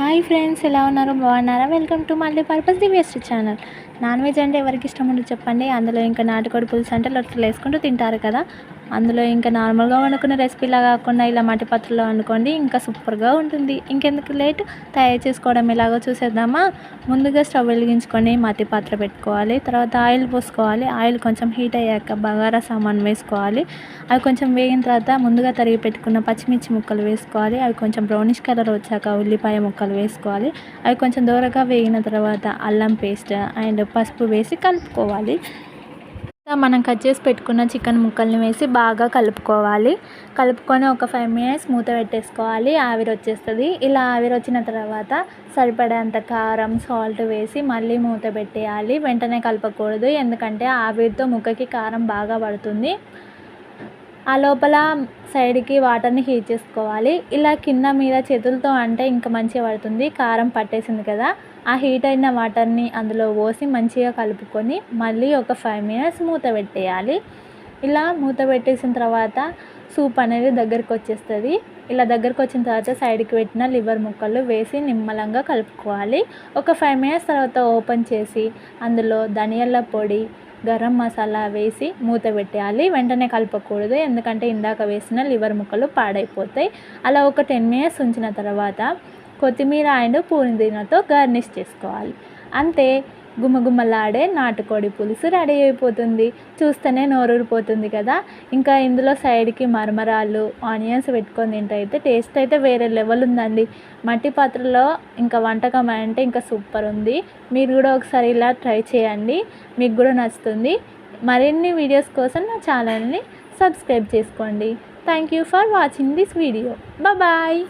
Hi friends ఎలా ఉన్నారు? బాగున్నారా? వెల్కమ్ టు మళ్ళీ purpose the waste channel. Non veg అంటే ఎవరికి ఇష్టం ఉండదు చెప్పండి. అందులో ఇంకా నాటుకోడి పులుసు అంటే లొట్టలు వేసుకుంటూ తింటారు కదా. అందులో ఇంకా నార్మల్గా వండుకున్న రెసిపీలా కాకుండా ఇలా మట్టి పాత్రలో వండుకోండి ఇంకా సూపర్గా ఉంటుంది. ఇంకెందుకు లేట్? తయారు చేసుకోవడం ఎలాగో చూసేద్దామా? ముందుగా స్టవ్ వెలిగించుకొని మట్టి పాత్ర పెట్టుకోవాలి. తర్వాత ఆయిల్ పోసుకోవాలి. ఆయిల్ కొంచెం హీట్ అయ్యాక బగారా సామాన్ వేసుకోవాలి. అవి కొంచెం వేగిన తర్వాత ముందుగా తరిగి పెట్టుకున్న పచ్చిమిర్చి ముక్కలు వేసుకోవాలి. అవి కొంచెం బ్రౌనిష్ కలర్ వచ్చాక ఉల్లిపాయ ముక్కలు వేసుకోవాలి. అవి కొంచెం దూరగా వేగిన తర్వాత అల్లం పేస్ట్ అండ్ పసుపు వేసి కలుపుకోవాలి. మనం కట్ చేసి పెట్టుకున్న చికెన్ ముక్కల్ని వేసి బాగా కలుపుకోవాలి. కలుపుకొని ఒక ఫైవ్ మినిట్స్ మూత పెట్టేసుకోవాలి. ఆవిరి వచ్చేస్తుంది. ఇలా ఆవిరి వచ్చిన తర్వాత సరిపడేంత కారం సాల్ట్ వేసి మళ్ళీ మూత పెట్టేయాలి. వెంటనే కలపకూడదు. ఎందుకంటే ఆవిరితో ముక్కకి కారం బాగా పడుతుంది. ఆ లోపల సైడ్కి వాటర్ని హీట్ చేసుకోవాలి. ఇలా కింద మీద చేతులతో అంటే ఇంకా మంచిగా పడుతుంది. కారం పట్టేసింది కదా. ఆ హీట్ అయిన వాటర్ని అందులో పోసి మంచిగా కలుపుకొని మళ్ళీ ఒక ఫైవ్ మినిట్స్ మూత పెట్టేయాలి. ఇలా మూత పెట్టేసిన తర్వాత సూప్ అనేది దగ్గరికి వచ్చేస్తుంది. ఇలా దగ్గరకు వచ్చిన తర్వాత సైడ్కి పెట్టిన లివర్ ముక్కలు వేసి నిమ్మలంగా కలుపుకోవాలి. ఒక ఫైవ్ మినిట్స్ తర్వాత ఓపెన్ చేసి అందులో ధనియాల పొడి గరం మసాలా వేసి మూత పెట్టేయాలి. వెంటనే కలపకూడదు. ఎందుకంటే ఇందాక వేసిన లివర్ ముక్కలు పాడైపోతాయి. అలా ఒక టెన్ మినిట్స్ ఉంచిన తర్వాత కొత్తిమీర అండ్ పూనిదీనతో గార్నిష్ చేసుకోవాలి. అంతే. గుమగుమలాడే నాటుకోడి పులుసు రెడీ అయిపోతుంది. చూస్తేనే నోరూరిపోతుంది కదా. ఇంకా ఇందులో సైడ్కి మరమరాలు ఆనియన్స్ పెట్టుకొని తింటే టేస్ట్ అయితే వేరే లెవెల్ ఉందండి. మట్టి పాత్రలో ఇంకా వంటకం అంటే ఇంకా సూపర్ ఉంది. మీరు కూడా ఒకసారి ఇలా ట్రై చేయండి. మీకు కూడా నచ్చుతుంది. మరిన్ని వీడియోస్ కోసం నా ఛానల్ని సబ్స్క్రైబ్ చేసుకోండి. Thank you for watching this video. Bye.